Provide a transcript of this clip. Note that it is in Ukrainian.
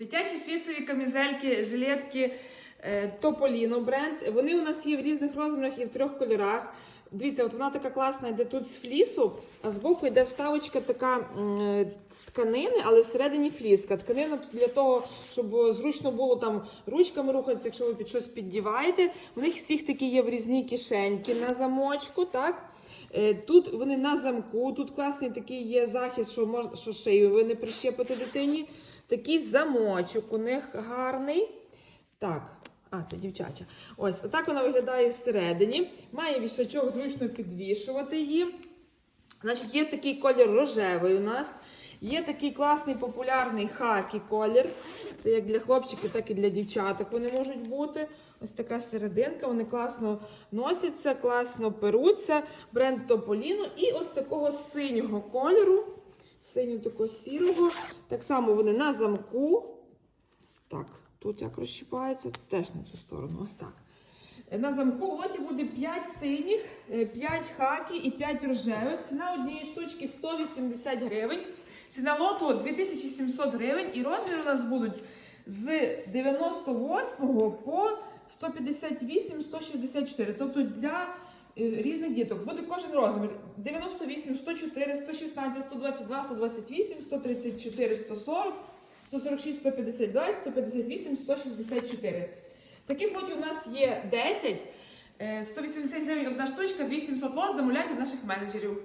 Дитячі флісові камізельки, жилетки е, Тополіно бренд. Вони у нас є в різних розмірах і в трьох кольорах. Дивіться, от вона така класна, йде тут з флісу, а збоку йде вставочка така е, з тканини, але всередині фліска. Тканина тут для того, щоб зручно було там ручками рухатися, якщо ви під щось піддіваєте. У них всіх такі є врізні кишеньки на замочку, так? Е, Тут вони на замку, тут класний такий є захист, що можна що шию ви не прищепите дитині. Такий замочок у них гарний. Так, а, це дівчача. Ось, отак вона виглядає всередині. Має вішачок, зручно підвішувати її. Значить, є такий колір рожевий у нас. Є такий класний популярний хакі колір. Це як для хлопчиків, так і для дівчаток вони можуть бути. Ось така серединка, вони класно носяться, класно перуться. Бренд Тополіно. І ось такого синього кольору, синього такого сірого. Так само вони на замку. Так, тут як розщіпається, теж на цю сторону. Ось так. Е, На замку в лоті буде 5 синіх, 5 хакі і 5 рожевих. Ціна однієї штучки 180 гривень. Ціна лоту 2700 гривень. І розміри у нас будуть з 98 по 158-164. Тобто для е, різних діток буде кожен розмір 98, 104, 116, 122, 128, 134, 140, 146, 152, 158, 164. Таких лотів у нас є 10. Е, 180 гривень одна штучка, 2700 лот замовляйте наших менеджерів.